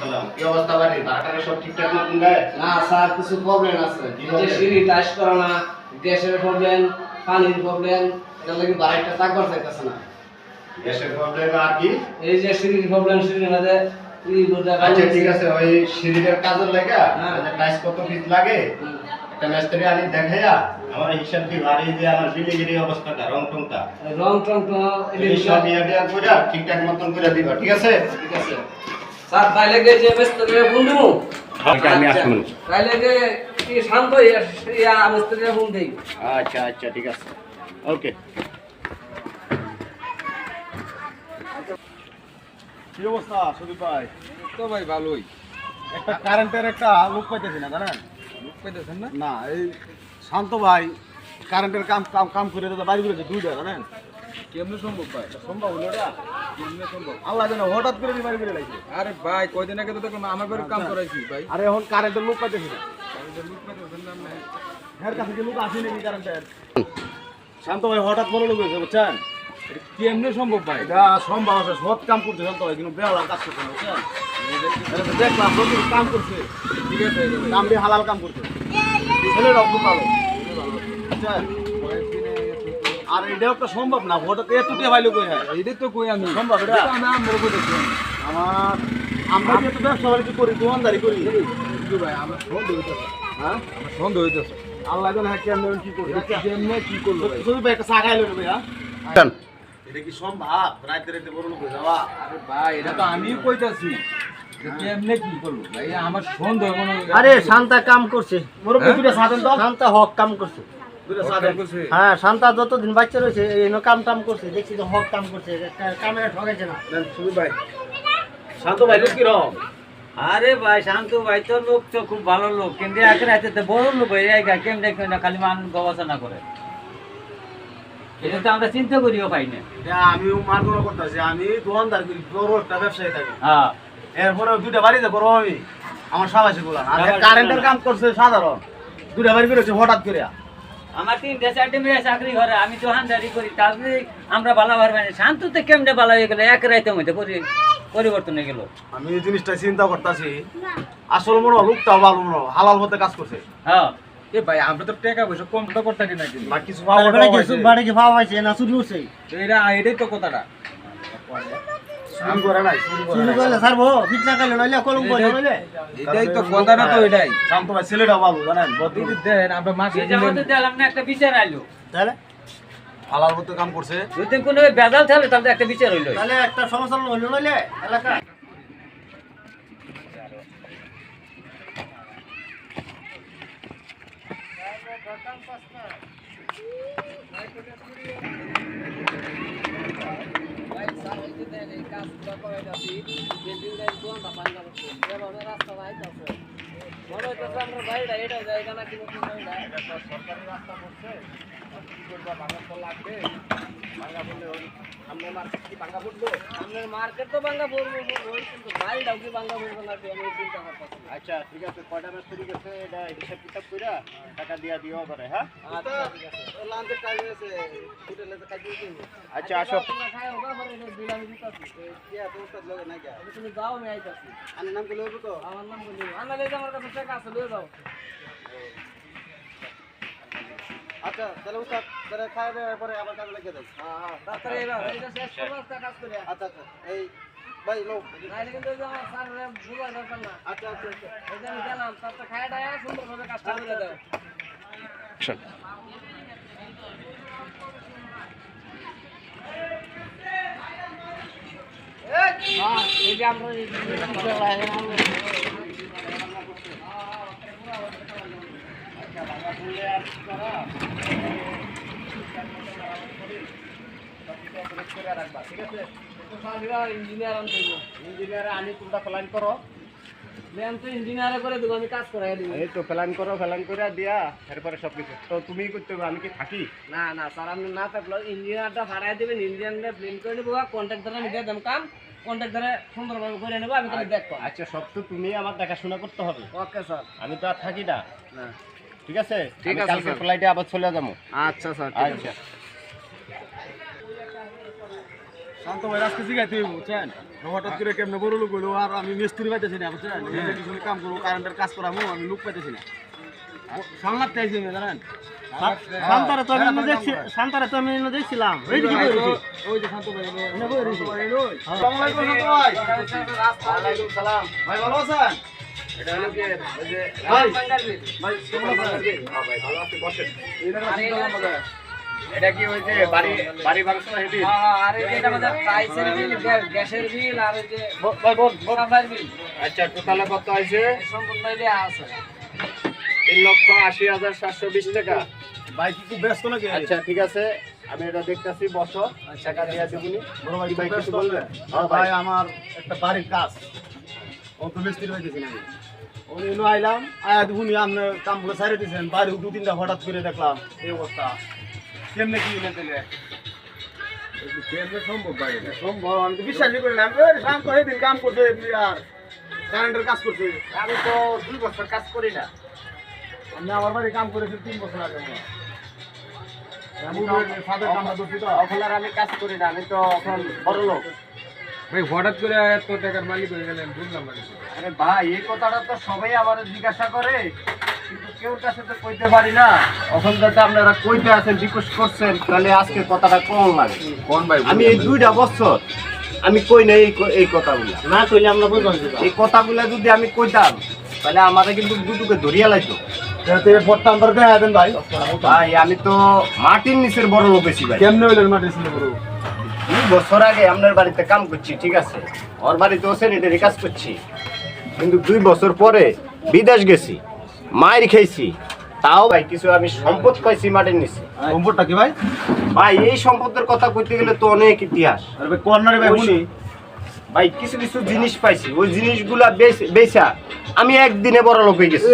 সালাম কি অবস্থা বাড়ি ভাড়াটারে সব ঠিকঠাক মতন দেয়? না স্যার কিছু প্রবলেম আছে। যে সিঁড়ি টাইস করা না গ্যাসের প্রবলেম পানির প্রবলেম এটা লাগি বাড়িটা তাকবার চাইতেছে না। গ্যাসের প্রবলেম আর কি? এই যে সিঁড়ির প্রবলেম সিঁড়ির মধ্যে আচ্ছা ঠিক আছে। ওই সিঁড়িটার কাজের লাগা। টাইস কত পিস লাগে একটা মিস্ত্রি আনি দেখাইয়া আমার হিসাব বিল্ডিং অবস্থাটা রং টংটা রং টং তো এই সব ইয়া দিয়া কইরা ঠিকঠাক মতন কইরা দিবা ঠিক আছে? ঠিক আছে। স্যার তাইলে গে যে মিস্ত্রি ফোন দিব আচ্ছা, আমি আসুন। তাইলে গে কি শান্ত ইয়া মিস্ত্রি ফোন দেই। আচ্ছা আচ্ছা ঠিক আছে। ওকে। কি অবস্থা সুদীপ ভাই? তো ভাই ভালোই। একটা কারেন্টের একটা লোক পাইতেছি না জানেন? লোক পাইতেছেন না? না এই শান্ত ভাই কারেন্টের কাম কাম কাম করে দাদা বাড়ি করেছে দুইটা জানেন? কেমনে সম্ভব ভাই? সম্ভব হলো কেমনে সম্ভব? আল্লাহ জানে হঠাৎ করে বাড়ি করে লাগছে আরে ভাই কয়দিন আগে তো দেখলাম আমার বাড়ির কাম করাইছি ভাই। আরে এখন কারেন্টের লোক পাইতেছি না। আমি লোক পাইতেছেন না মানে কাছে কি লোক আসে নাকি কারেন্টের শান্ত ভাই হঠাৎ বড় লোক হয়েছে বুঝছেন? এটা কেমনে সম্ভব ভাই? এটা সম্ভব আছে সৎ কাম করছে শান্ত ভাই কিন্তু বেওয়া কাজ করছে না বুঝছেন? দেখলাম। প্রচুর কাম করছে। ঠিক আছে কাম দিয়ে হালাল কাম করছে। ছেলেটাও খুব ভালো বুঝছেন? আর এটাও একটা সম্ভব না হঠাৎ এত দিয়ে ভাই লোক হয়ে। তো কই আমি। সম্ভব এটা? আমি আমার কইতেছি আমার আমরা যেহেতু ব্যবসা বাণিজ্য করি দোকানদারি করি। কিন্তু ভাই আমার সন্দেহ হইতেছে। হ্যাঁ? আমার সন্দেহ হইতেছে। আল্লাহ জানে হ্যাঁ কেমন কি করি কেমনে কি? করল ভাই? শুধু ভাই একটা চা খাই লইলো ভাইয়া এটা কি সম্ভব? রাইতে রাইতে বড় লোক যাওয়া? আরে ভাই এটা তো আমিও কইতাছি। এটা কি করল ভাই আমার সন্দেহ মনে আরে শান্তা কাম করছে। হ্যাঁ? দুটা তো। শান্তা হক কাম করছে। দুটা। হ্যাঁ শান্তা যতদিন বাচ্চা রয়েছে এই কাম টাম করছে দেখছি তো হক কাম করছে ঠকাইছে না। শুধু ভাই। শান্ত ভাই লোক কীরকম? আরে ভাই শান্ত ভাই তো লোক তো খুব ভালো লোক। কিন্তু একে রাতে তো বড় লোক হয়ে যায় কেমন দেখবে না খালি মানুষ গবেষণা করে। এটা তো আমরা চিন্তা করিও পাই না। এটা আমিও মার্গনা করতেছি আমি দোকানদার করি বড় একটা ব্যবসায়ী থাকি। হ্যাঁ। এরপরে দুইটা বাড়িতে করব আমি আমার সাবাসী গুলা আর কারেন্টের কাম করছে সাধারণ দুইটা বাড়ি বেরোচ্ছে হঠাৎ করে আমার তিনটে চারটে মেয়ে চাকরি করে আমি দোকানদারি করি তারপরে আমরা ভালো পারবে না? শান্ত তো কেমনে ভালো হয়ে গেলো? এক রাইতের মধ্যে পরি- পরিবর্তন হয়ে গেল। আমি এই জিনিসটা চিন্তা করতেছি। আসল মনে হয় লোকটাও ভালো মনে হয়, হালাল মতে কাজ করছে। হ্যাঁ। এ ভাই আমরা তো টাকা পয়সা কম তো করতে না কিন্তু না কিছু বাড়ি কি পাওয়া না চুরি উঠছে এটা এটাই তো কথাটা। চুরি করে নাই চুরি করে চুরি নাই। করলে ছাড়বো ফিট না নইলে কলম করে নইলে এটাই তো কথাটা তো এটাই। শান্ত ভাই ছেলেটাও ভালো জানেন? বদ্ধ দেন আমরা মাসে এই দিলাম না একটা বিচার আইলো। তাহলে? মতে কাম করছে। যদি কোনো বেজাল থাকলে তাহলে একটা বিচার হইল তাহলে একটা সমস্যা হইল নইলে? এলাকা? কাজ করা যাচ্ছে বিল্ডিং দেয় কোন বাবা রাস্তা বাইক আছে। মার্কেট তো ভাঙ্গা পড়ব কিন্তু বাড়িটাও কি ভাঙ্গা পড়ব না আমি চিন্তা করতেছি আচ্ছা ঠিক আছে কয়টা মিস্ত্রি গেছে এটা হিসাব কিতাব কইরা টাকা দিয়া দিও করে হ্যাঁ? আচ্ছা ঠিক আছে। লাঞ্চের টাইম হয়েছে হোটেলে তো কাজ দিই আচ্ছা আসো। তোমরা খাই ওগা বিল আমি দিতাছি। কি লগে কি তুমি যাও আমি আইতাছি। আমার নাম কি লইব তো? আমার নাম আনা আমার কাছে টাকা আছে লই যাও। আচ্ছা তাহলে ওস্তাদ তাহলে খাই দেওয়ার পরে আবার কাজে লাগিয়ে দাও হ্যাঁ হ্যাঁ তাড়াতাড়ি এবার এটা শেষ করব কাজ করে। আচ্ছা আচ্ছা এই ভাই লোক নাইলে কিন্তু আমার স্যার বুঝার দরকার না। আচ্ছা আচ্ছা আচ্ছা। এই যে আমি গেলাম তারপর খাই দায় সুন্দরভাবে কাজটা করে দাও হ্যাঁ এই যে আমরা ইঞ্জিনিয়ার আনতে ইঞ্জিনিয়ার আনি তোমরা প্ল্যান করো তো ইঞ্জিনিয়ারে করে দেবো আমি কাজ করাই দিব এই তো প্ল্যান করো প্ল্যান করে দিয়া এরপরে সব কিছু। তো তুমি করতে হবে আমি কি থাকি? না না স্যার আপনি না থাকল ইঞ্জিনিয়ারটা ভাড়াই দেবেন ইঞ্জিনিয়ারটা প্লেন করে নেব কন্ট্রাক্টার আমি দিয়ে কাম কন্ট্রাক্টারে সুন্দরভাবে করে নেব আমি তাহলে দেখব আচ্ছা সব তো তুমি আমার দেখাশোনা করতে হবে। ওকে স্যার আমি তো আর থাকি না। ঠিক আছে? ঠিক আছে, কালকে ফ্লাইটে আবার চলে যাব। আচ্ছা স্যার আচ্ছা। শান্ত ভাই আজকে জিগাইতে হইব বুঝছেন? হঠাৎ করে কেমনে বড় লোক হইল আর আমি মিস্ত্রি পাইতেছি না বুঝছেন? ইলেকট্রিশিয়ানের কাম করব কারেন্টের কাজ করাবো আমি লোক পাইতেছি না। সামলাতে আইছি আমি জানেন? শান্তারে তো আমি দেখছি শান্তারে তো আমি দেখছিলাম। ওই দিকে যে শান্ত ভাই বই আসসালামু আলাইকুম শান্ত ভাই। ওয়ালাইকুম সালাম। ভাই ভালো আছেন? এটা কি হ্যাঁ এই করে। এটা কি যে বাড়ি বাড়ি ভাঙছ না আর এটা আমাদের টাইসের বিল গ্যাসের বিল আর ওই যে ভাই বল বিল। আচ্ছা টোটালে কত আছে সম্পূর্ণ মিলে আছে। তিন লক্ষ আশি হাজার সাতশো বিশ টাকা। ভাই কি খুব ব্যস্ত নাকি? আচ্ছা ঠিক আছে। আমি এটা দেখতেছি বসো। টাকা দিয়ে দেবুনি। বড় ভাই কি ভাই কিছু ব্যস্ত। হ্যাঁ ভাই। আমার একটা বাড়ির কাজ। ও তো মিস্ত্রি পাইতেছি না আমি ও এলো আইলাম আয়া দেখুনি আপনি কামগুলো সাইরে দিয়েছেন বাড়ি দু তিনটা হঠাৎ করে দেখলাম এই অবস্থা। কেমনে কি এনে দিলে কেমনে সম্ভব ভাই? সম্ভব আমি তো বিশ্বাসই করি না। আমি শান্ত দিন কাম করছে আর কারেন্টের কাজ করছে। আমি তো দুই বছর কাজ করি না। আমি আমার বাড়ি কাম করেছি তিন বছর আগে তো তো আমি কাজ করি না আমি তো এখন বড় লোক ভাই হঠাৎ করে এত টাকার মালিক হয়ে গেলেন বুঝলাম না আরে ভাই এই কথাটা তো সবাই আমার জিজ্ঞাসা করে কিন্তু কেউ কাছে তো কইতে পারি না। এখন যাতে আপনারা কইতে আছেন রিকোয়েস্ট করছেন তাহলে আজকে কথাটা কম লাগে? কোন ভাই আমি এই দুইটা বছর আমি কই না এই এই কথাগুলা। না কইলে আমরা বুঝলাম এই কথাগুলা যদি আমি কইতাম তাহলে আমাদের কিন্তু দুটুকে ধরিয়া দেখা দেন ভাই। ভাই আমি তো মাটির নিচের বড় লোক বেশি ভাই। কেমনে হইলেন মাটির ছিল বড় দুই বছর আগে আপনার বাড়িতে কাম করছি ঠিক আছে? ওর বাড়িতেও স্যানিটারি কাজ করছি। কিন্তু দুই বছর পরে বিদেশ গেছি মায়ের খেয়েছি তাও ভাই কিছু আমি সম্পদ পাইছি মাটির নিচে। সম্পদটা কি ভাই? ভাই এই সম্পদের কথা কইতে গেলে তো অনেক ইতিহাস। ভাই কর্নারে ভাই শুনি ভাই কিছু কিছু জিনিস পাইছি ওই জিনিসগুলা বেচা। আমি একদিনে বড় লোক হয়ে গেছি।